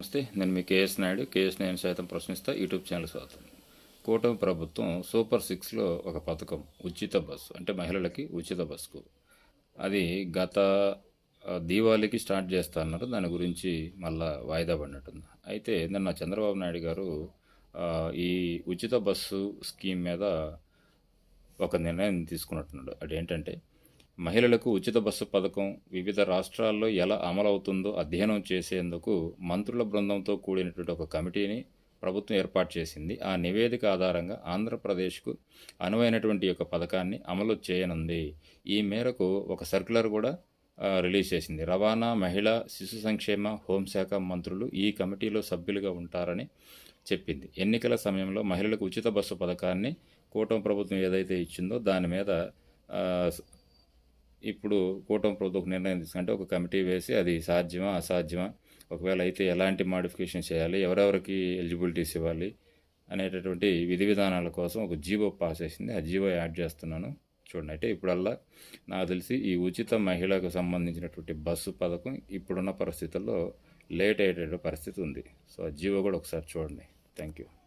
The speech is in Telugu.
నమస్తే నేను మీ కేఎస్ నాయుడు. కేఎస్ నేను సైతం ప్రశ్నిస్తా. యూట్యూబ్ ఛానల్ స్వాగతం. కూటమి ప్రభుత్వం సూపర్ సిక్స్లో ఒక పథకం ఉచిత బస్సు అంటే మహిళలకి ఉచిత బస్సుకు. అది గత దీవాళికి స్టార్ట్ చేస్తా అన్నారు. దాని గురించి మళ్ళా వాయిదా పడినట్టుంది. అయితే నిన్న చంద్రబాబు నాయుడు గారు ఈ ఉచిత బస్సు స్కీమ్ మీద ఒక నిర్ణయం తీసుకున్నట్టున్నాడు. అదేంటంటే మహిళలకు ఉచిత బస్సు పథకం వివిధ రాష్ట్రాల్లో ఎలా అమలవుతుందో అధ్యయనం చేసేందుకు మంత్రుల బృందంతో కూడినటువంటి ఒక కమిటీని ప్రభుత్వం ఏర్పాటు చేసింది. ఆ నివేదిక ఆధారంగా ఆంధ్రప్రదేశ్కు అనువైనటువంటి యొక్క పథకాన్ని అమలు చేయనుంది. ఈ మేరకు ఒక సర్క్యులర్ కూడా రిలీజ్ చేసింది. రవాణా మహిళా శిశు సంక్షేమ హోంశాఖ మంత్రులు ఈ కమిటీలో సభ్యులుగా ఉంటారని చెప్పింది. ఎన్నికల సమయంలో మహిళలకు ఉచిత బస్సు పథకాన్ని కూటమి ప్రభుత్వం ఏదైతే ఇచ్చిందో దాని మీద ఇప్పుడు కూటమి ప్రభుత్వం నిర్ణయం తీసుకుంటే ఒక కమిటీ వేసి అది సాధ్యమా అసాధ్యమా? ఒకవేళ అయితే ఎలాంటి మాడిఫికేషన్ చేయాలి? ఎవరెవరికి ఎలిజిబిలిటీస్ ఇవ్వాలి? అనేటటువంటి విధి విధానాల కోసం ఒక జీవో పాస్ చేసింది. ఆ జీవో యాడ్ చేస్తున్నాను. చూడండి అయితే ఇప్పుడల్లా నాకు తెలిసి ఈ ఉచిత మహిళకు సంబంధించినటువంటి బస్సు పథకం ఇప్పుడున్న పరిస్థితుల్లో లేట్ అయ్యేటటువంటి పరిస్థితి ఉంది. సో ఆ జీవో కూడా ఒకసారి చూడండి. Thank you.